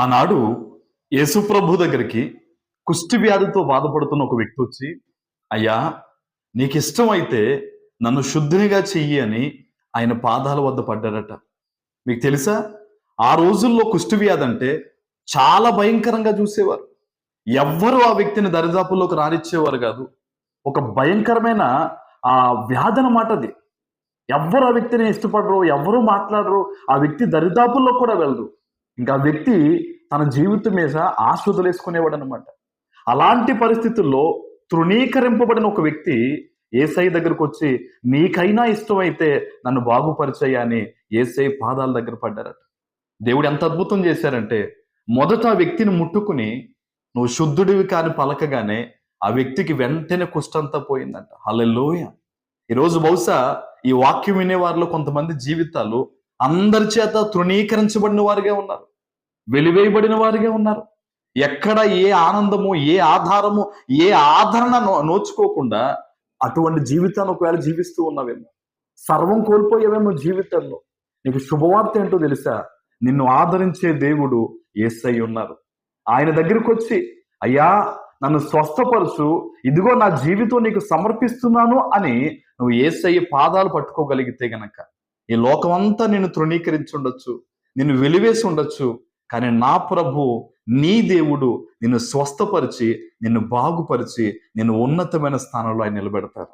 ఆనాడు యేసుప్రభు దగ్గరికి కుష్టి వ్యాధితో బాధపడుతున్న ఒక వ్యక్తి వచ్చి అయ్యా నీకు ఇష్టమైతే నన్ను శుద్ధినిగా చెయ్యి అని ఆయన పాదాల వద్ద పడ్డాడట మీకు తెలుసా? ఆ రోజుల్లో కుష్టి వ్యాధి అంటే చాలా భయంకరంగా చూసేవారు. ఎవ్వరు ఆ వ్యక్తిని దరిదాపుల్లోకి రానిచ్చేవారు కాదు. ఒక భయంకరమైన ఆ వ్యాధి అన్నమాట అది. ఎవ్వరు ఆ వ్యక్తిని ఇష్టపడరు ఎవ్వరూ మాట్లాడరు. ఆ వ్యక్తి దరిదాపుల్లో కూడా వెళ్ళరు ఇంకా ఆ వ్యక్తి తన జీవితం మీద ఆశ్వదలేసుకునేవాడు అనమాట అలాంటి పరిస్థితుల్లో తృణీకరింపబడిన ఒక వ్యక్తి ఏసై దగ్గరకు వచ్చి నీకైనా ఇష్టమైతే నన్ను బాగుపరిచయ్యా అని ఏసై పాదాల దగ్గర పడ్డారట. దేవుడు ఎంత అద్భుతం చేశారంటే మొదట ఆ వ్యక్తిని ముట్టుకుని నువ్వు శుద్ధుడివి కాని పలకగానే ఆ వ్యక్తికి వెంటనే కుష్టంతా పోయిందంట. హల్లెలూయ. ఈరోజు బహుశా ఈ వాక్యం వినే వారిలో కొంతమంది జీవితాలు అందరి చేత తృణీకరించబడిన వారిగా ఉన్నారు. వెలివేయబడిన వారిగా ఉన్నారు. ఎక్కడ ఏ ఆనందము ఏ ఆధారము ఏ ఆదరణ నో- నోచుకోకుండా అటువంటి జీవితాన్ని ఒకవేళ జీవిస్తూ ఉన్నావేమో సర్వం కోల్పోయేవేమో జీవితంలో. నీకు శుభవార్త ఏంటో తెలుసా? నిన్ను ఆదరించే దేవుడు ఏసై ఉన్నారు. ఆయన దగ్గరికి వచ్చి అయ్యా నన్ను స్వస్థపరచు. ఇదిగో నా జీవితం నీకు సమర్పిస్తున్నాను అని నువ్వు ఏసై పాదాలు పట్టుకోగలిగితే గనక ఈ లోకమంతా నిన్ను తృణీకరించి ఉండొచ్చు. నిన్ను వెలివేసి ఉండొచ్చు. కానీ నా ప్రభు నీ దేవుడు నిన్ను స్వస్థపరిచి నిన్ను బాగుపరిచి నిన్ను ఉన్నతమైన స్థానంలో ఆయన నిలబెడతారు.